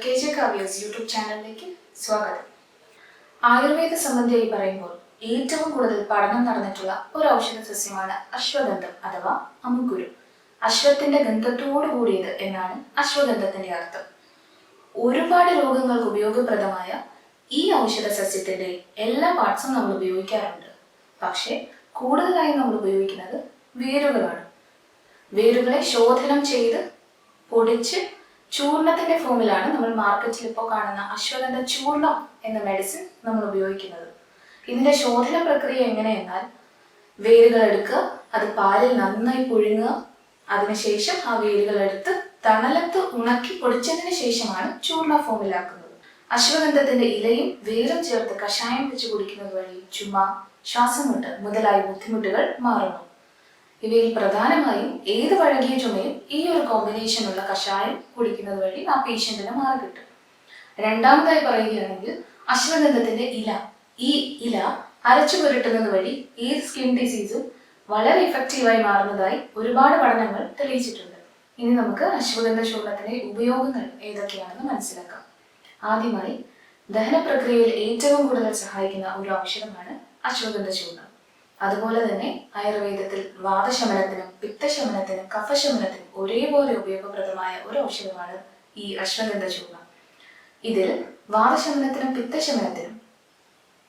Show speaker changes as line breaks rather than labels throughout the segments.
K J കാവ്യസ് YouTube ചാനലിലേക്ക് സ്വാഗതം. ആയുർവേദ സംബന്ധിയായി പറയുമ്പോൾ ഏറ്റവും കൂടുതൽ പഠനം നടന്നിട്ടുള്ള ഒരു ഔഷധ സസ്യമാണ് അശ്വഗന്ധം അഥവാ അമുഗുരു അശ്വത്തിന്റെ ഗന്ധത്തോടു കൂടിയത് എന്നാണ് അശ്വഗന്ധത്തിന്റെ അർത്ഥം. ഒരുപാട് രോഗങ്ങൾക്ക് ഉപയോഗപ്രദമായ ഈ ഔഷധ സസ്യത്തിന്റെ എല്ലാ പാർട്സും നമ്മൾ ഉപയോഗിക്കാറുണ്ട്. പക്ഷേ കൂടുതലായി നമ്മൾ ഉപയോഗിക്കുന്നത് വേരുകളാണ്. വേരുകളെ ശോധനം ചെയ്ത് പൊടിച്ച് ചൂർണത്തിന്റെ ഫോമിലാണ് നമ്മൾ മാർക്കറ്റിൽ ഇപ്പോൾ കാണുന്ന അശ്വഗന്ധ ചൂർണം എന്ന മെഡിസിൻ നമ്മൾ ഉപയോഗിക്കുന്നത്. ഇതിന്റെ ശോധന പ്രക്രിയ എങ്ങനെയെന്നാൽ വേരുകൾ എടുക്കുക അത് പാലിൽ നന്നായി പുഴുങ്ങുക അതിനുശേഷം ആ വേരുകൾ എടുത്ത് തണലത്ത് ഉണക്കി പൊടിച്ചതിന് ശേഷമാണ് ചൂർണ ഫോമിലാക്കുന്നത്. അശ്വഗന്ധത്തിന്റെ ഇലയും വേരും ചേർത്ത് കഷായം വെച്ച് കുടിക്കുന്നത് വഴി ചുമ ശ്വാസമുട്ട് മുതലായ ബുദ്ധിമുട്ടുകൾ മാറുന്നു. ഇവയിൽ പ്രധാനമായും ഏത് വഴകിയ ചുമയും ഈ ഒരു കോമ്പിനേഷനുള്ള കഷായം കുടിക്കുന്നത് വഴി ആ പേഷ്യന്റിന് മാറി കിട്ടും. രണ്ടാമതായി പറയുകയാണെങ്കിൽ അശ്വഗന്ധത്തിന്റെ ഇല. ഈ ഇല അരച്ചു പുരട്ടുന്നത് വഴി ഏത് സ്കിൻ ഡിസീസും വളരെ ഇഫക്റ്റീവായി മാറുന്നതായി ഒരുപാട് പഠനങ്ങൾ തെളിയിച്ചിട്ടുണ്ട്. ഇനി നമുക്ക് അശ്വഗന്ധ ചൂർണത്തിന്റെ ഉപയോഗങ്ങൾ ഏതൊക്കെയാണെന്ന് മനസ്സിലാക്കാം. ആദ്യമായി ദഹന പ്രക്രിയയിൽ ഏറ്റവും കൂടുതൽ സഹായിക്കുന്ന ഒരു ഔഷധമാണ് അശ്വഗന്ധ ചൂർണം അതുപോലെ തന്നെ ആയുർവേദത്തിൽ വാദശമനത്തിനും പിത്തശമനത്തിനും കഫശമനത്തിനും ഒരേപോലെ ഉപയോഗപ്രദമായ ഒരു ഔഷധമാണ് ഈ അശ്വഗന്ധ ചൂർണം ഇതിൽ വാദശമനത്തിനും പിത്തശമനത്തിനും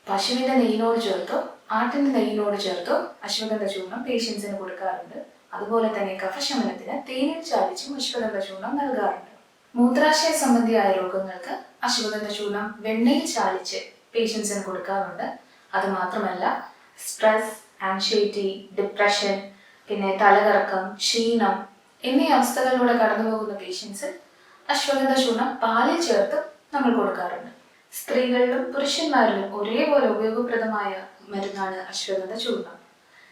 പശുവിന്റെ നെയ്യിനോട് ചേർത്തോ ആട്ടിന്റെ നെയ്യിനോട് ചേർത്തോ അശ്വഗന്ധ ചൂർണം പേഷ്യൻസിന് കൊടുക്കാറുണ്ട്. അതുപോലെ തന്നെ കഫശമനത്തിന് തേനിൽ ചാലിച്ചും അശ്വഗന്ധ ചൂർണം നൽകാറുണ്ട്. മൂത്രാശയ സംബന്ധിയായ രോഗങ്ങൾക്ക് അശ്വഗന്ധ ചൂർണം വെണ്ണയിൽ ചാലിച്ച് പേഷ്യൻസിന് കൊടുക്കാറുണ്ട്. അത് മാത്രമല്ല സ്ട്രെസ് ആൻഷൈറ്റി ഡിപ്രഷൻ പിന്നെ തലകറക്കം ക്ഷീണം എന്നീ അവസ്ഥകളിലൂടെ കടന്നു പോകുന്ന പേഷ്യൻസ് അശ്വഗന്ധ ചൂർണം പാലിൽ ചേർത്ത് നമ്മൾ കൊടുക്കാറുണ്ട്. സ്ത്രീകളിലും പുരുഷന്മാരിലും ഒരേപോലെ ഉപയോഗപ്രദമായ മരുന്നാണ് അശ്വഗന്ധ ചൂർണം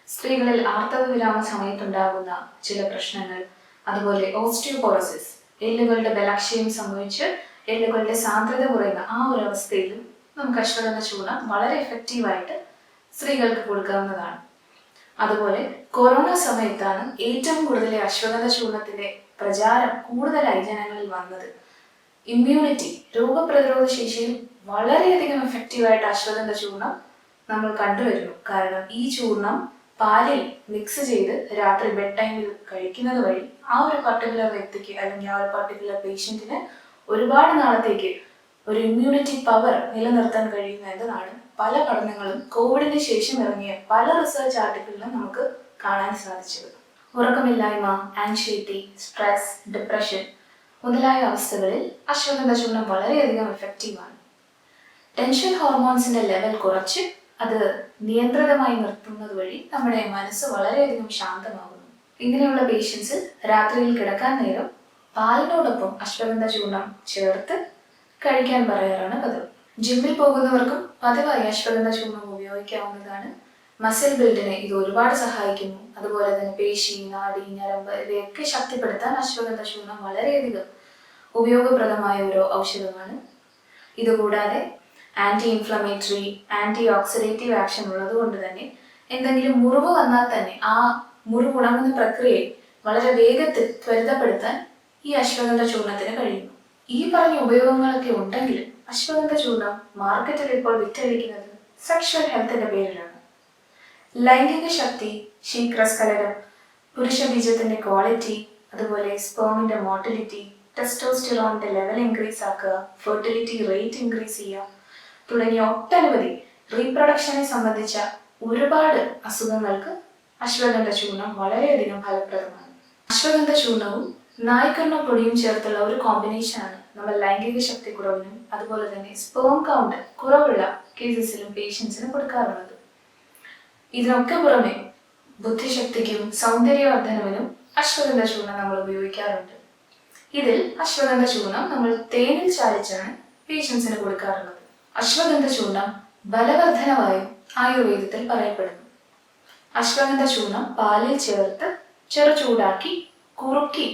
സ്ത്രീകളിൽ ആർത്തവ വിരാമ സമയത്തുണ്ടാകുന്ന ചില പ്രശ്നങ്ങൾ അതുപോലെ ഓസ്റ്റിയോപോറോസിസ് എല്ലുകളുടെ ബലക്ഷയം സംഭവിച്ച് എല്ലുകളുടെ സാന്ദ്രത കുറയുന്ന ആ ഒരു അവസ്ഥയിലും നമുക്ക് അശ്വഗന്ധ ചൂർണം വളരെ എഫക്റ്റീവായിട്ട് സ്ത്രീകൾക്ക് കൊടുക്കാവുന്നതാണ്. അതുപോലെ കൊറോണ സമയത്താണ് ഏറ്റവും കൂടുതൽ അശ്വഗന്ധ ചൂർണത്തിന്റെ പ്രചാരം കൂടുതലായി ജനങ്ങളിൽ വന്നത്. ഇമ്മ്യൂണിറ്റി രോഗപ്രതിരോധ ശേഷിയിൽ വളരെയധികം എഫക്റ്റീവായിട്ട് അശ്വഗന്ധ ചൂർണം നമ്മൾ കണ്ടുവരുന്നു. കാരണം ഈ ചൂർണം പാലിൽ മിക്സ് ചെയ്ത് രാത്രി ബെഡ് ടൈമിൽ കഴിക്കുന്നത് വഴി ആ ഒരു പർട്ടിക്കുലർ വ്യക്തിക്ക് അല്ലെങ്കിൽ ആ ഒരു പർട്ടിക്കുലർ പേഷ്യന്റിന് ഒരുപാട് നാളത്തേക്ക് ഒരു ഇമ്മ്യൂണിറ്റി പവർ നിലനിർത്താൻ കഴിയുന്ന എന്നതാണ് പല പഠനങ്ങളും കോവിഡിന് ശേഷം ഇറങ്ങിയ പല റിസർച്ച് ആർട്ടിക്കിളിലും നമുക്ക് കാണാൻ സാധിച്ചത്. ഉറക്കമില്ലായ്മ ആൻഷൈറ്റി സ്ട്രെസ് ഡിപ്രഷൻ മുതലായ അവസ്ഥകളിൽ അശ്വഗന്ധ ചൂർണം വളരെയധികം എഫക്റ്റീവാണ് ടെൻഷൻ ഹോർമോൺസിന്റെ ലെവൽ കുറച്ച് അത് നിയന്ത്രിതമായി നിർത്തുന്നത് വഴി നമ്മുടെ മനസ്സ് വളരെയധികം ശാന്തമാകുന്നു. ഇങ്ങനെയുള്ള പേഷ്യൻസ് രാത്രിയിൽ കിടക്കാൻ നേരം പാലിനോടൊപ്പം അശ്വഗന്ധ ചൂർണം ചേർത്ത് കഴിക്കാൻ പറയാറാണ് പതിവ്. ജിമ്മിൽ പോകുന്നവർക്കും പതിവായി അശ്വഗന്ധ ചൂർണം ഉപയോഗിക്കാവുന്നതാണ്. മസിൽ ബിൽഡിനെ ഇത് ഒരുപാട് സഹായിക്കുന്നു. അതുപോലെ തന്നെ പേശി നാടി ഞരമ്പ് ഇവയൊക്കെ ശക്തിപ്പെടുത്താൻ അശ്വഗന്ധ ചൂർണം വളരെയധികം ഉപയോഗപ്രദമായ ഒരു ഔഷധമാണ്. ഇതുകൂടാതെ anti inflammatory anti oxidative action ഉള്ളത് കൊണ്ട് തന്നെ എന്തെങ്കിലും മുറിവ് വന്നാൽ തന്നെ ആ മുറിവ് ഉണങ്ങുന്ന പ്രക്രിയയെ വളരെ വേഗത്തിൽ ത്വരിതപ്പെടുത്താൻ ഈ അശ്വഗന്ധ ചൂർണത്തിന് കഴിയുന്നു ഈ പറഞ്ഞ ഉപയോഗങ്ങളൊക്കെ ഉണ്ടെങ്കിൽ അശ്വഗന്ധ ചൂർണം മാർക്കറ്റിൽ ഇപ്പോൾ വിറ്റഴിക്കുന്നത് സെക്ഷൽ ഹെൽത്തിന്റെ പേരിലാണ്. ലൈംഗിക ശക്തി ശീക്രസ്കലനം പുരുഷ ബീജത്തിന്റെ ക്വാളിറ്റി അതുപോലെ സ്പേമിന്റെ മോട്ടിലിറ്റി ടെസ്റ്റോസ്റ്റിറോണിന്റെ ലെവൽ ഇൻക്രീസ് ആക്കുക ഫെർട്ടിലിറ്റി റേറ്റ് ഇൻക്രീസ് ചെയ്യുക തുടങ്ങിയ ഒട്ടനവധി റീപ്രൊഡക്ഷനെ സംബന്ധിച്ച ഒരുപാട് അസുഖങ്ങൾക്ക് അശ്വഗന്ധ ചൂർണം വളരെയധികം ഫലപ്രദമാണ്. അശ്വഗന്ധ ചൂർണവും നായ്ക്കണ്ണ പൊടിയും ചേർത്തുള്ള ഒരു കോമ്പിനേഷനാണ് നമ്മൾ ലൈംഗിക ശക്തി കുറവിനും അതുപോലെ തന്നെ സ്പേം കൗണ്ട് കുറവുള്ള കേസസിലും പേഷ്യൻസിനും കൊടുക്കാറുള്ളത്. ഇതിനൊക്കെ പുറമെ ബുദ്ധിശക്തിക്കും സൗന്ദര്യവർദ്ധനവിനും അശ്വഗന്ധ ചൂർണം നമ്മൾ ഉപയോഗിക്കാറുണ്ട്. ഇതിൽ അശ്വഗന്ധ ചൂർണം നമ്മൾ തേനിൽ ചാലിച്ചാണ് പേഷ്യൻസിന് കൊടുക്കാറുള്ളത്. അശ്വഗന്ധ ചൂർണം ബലവർദ്ധനമായും ആയുർവേദത്തിൽ പറയപ്പെടുന്നു. അശ്വഗന്ധ ചൂർണം പാലിൽ ചേർത്ത് ചെറു ചൂടാക്കി കുറുക്കി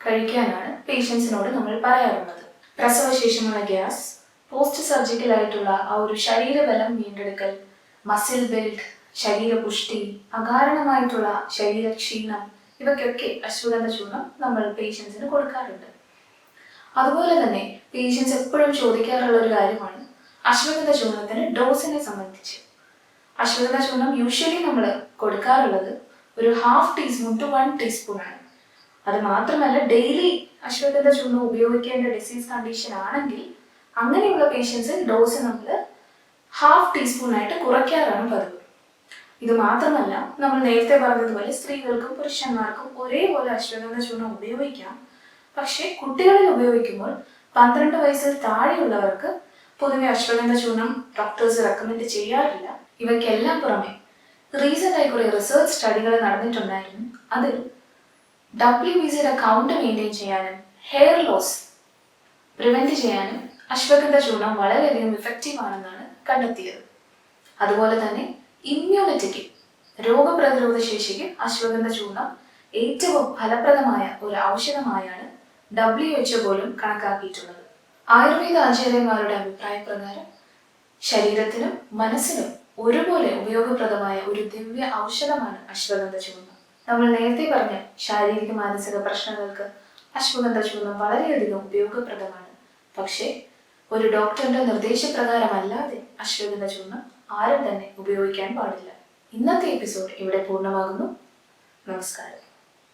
കഴിക്കാനാണ് പേഷ്യൻസിനോട് നമ്മൾ പറയാറുള്ളത്. പ്രസവശേഷമുള്ള ഗ്യാസ് പോസ്റ്റ് സർജിക്കൽ ആയിട്ടുള്ള ആ ഒരു ശരീരബലം വീണ്ടെടുക്കൽ മസിൽ ബിൽഡ് ശരീരപുഷ്ടി അകാരണമായിട്ടുള്ള ശരീരക്ഷീണം ഇവയ്ക്കൊക്കെ അശ്വഗന്ധ ചൂർണം നമ്മൾ പേഷ്യൻസിന് കൊടുക്കാറുണ്ട്. അതുപോലെ തന്നെ പേഷ്യൻസ് എപ്പോഴും ചോദിക്കാറുള്ള ഒരു കാര്യമാണ് അശ്വഗന്ധ ചൂർണത്തിന് ഡോസിനെ സംബന്ധിച്ച്. അശ്വഗന്ധ ചൂർണം യൂഷ്വലി നമ്മൾ കൊടുക്കാറുള്ളത് ഒരു half teaspoon to one teaspoon ആണ്. അത് മാത്രമല്ല ഡെയിലി അശ്വഗന്ധ ചൂർണം ഉപയോഗിക്കേണ്ട ഡിസീസ് കണ്ടീഷൻ ആണെങ്കിൽ അങ്ങനെയുള്ള പേഷ്യൻസിൽ ഡോസ് നമ്മൾ ഹാഫ് ടീസ്പൂൺ ആയിട്ട് കുറയ്ക്കാറാണ് പതിവ്. ഇത് മാത്രമല്ല നമ്മൾ നേരത്തെ പറഞ്ഞതുപോലെ സ്ത്രീകൾക്കും പുരുഷന്മാർക്കും ഒരേപോലെ അശ്വഗന്ധ ചൂർണം ഉപയോഗിക്കാം. പക്ഷേ കുട്ടികളിൽ ഉപയോഗിക്കുമ്പോൾ പന്ത്രണ്ട് വയസ്സിൽ താഴെയുള്ളവർക്ക് പൊതുവെ അശ്വഗന്ധ ചൂർണം ഡോക്ടേഴ്സ് റെക്കമെൻഡ് ചെയ്യാറില്ല. ഇവയ്ക്കെല്ലാം പുറമെ റീസെന്റ് ആയി കുറെ റിസർച്ച് സ്റ്റഡികൾ നടന്നിട്ടുണ്ടായിരുന്നു. അതിൽ ഡബ്ല്യു ബി സിയുടെ കൗണ്ട് മെയിന്റെയിൻ ചെയ്യാനും ഹെയർ ലോസ് പ്രിവെന്റ് ചെയ്യാനും അശ്വഗന്ധ ചൂർണം വളരെയധികം ഇഫക്റ്റീവ് ആണെന്നാണ് കണ്ടെത്തിയത്. അതുപോലെ തന്നെ ഇമ്മ്യൂണിറ്റിക്ക് രോഗപ്രതിരോധ ശേഷിക്ക് അശ്വഗന്ധ ചൂർണം ഏറ്റവും ഫലപ്രദമായ ഒരു ഔഷധമായാണ് ഡബ്ല്യു എച്ച് പോലും കണക്കാക്കിയിട്ടുള്ളത്. ആയുർവേദ ആചാര്യന്മാരുടെ അഭിപ്രായപ്രകാരം ശരീരത്തിനും മനസ്സിനും ഒരുപോലെ ഉപയോഗപ്രദമായ ഒരു ദിവ്യ ഔഷധമാണ് അശ്വഗന്ധ ചൂർണം നമ്മൾ നേരത്തെ പറഞ്ഞ ശാരീരിക മാനസിക പ്രശ്നങ്ങൾക്ക് അശ്വഗന്ധ ചൂർണം വളരെയധികം ഉപയോഗപ്രദമാണ്. പക്ഷേ ഒരു ഡോക്ടറുടെ നിർദ്ദേശപ്രകാരമല്ലാതെ അശ്വഗന്ധ ചൂർണം ആരും തന്നെ ഉപയോഗിക്കാൻ പാടില്ല. ഇന്നത്തെ എപ്പിസോഡ് ഇവിടെ പൂർണമാകുന്നു. നമസ്കാരം.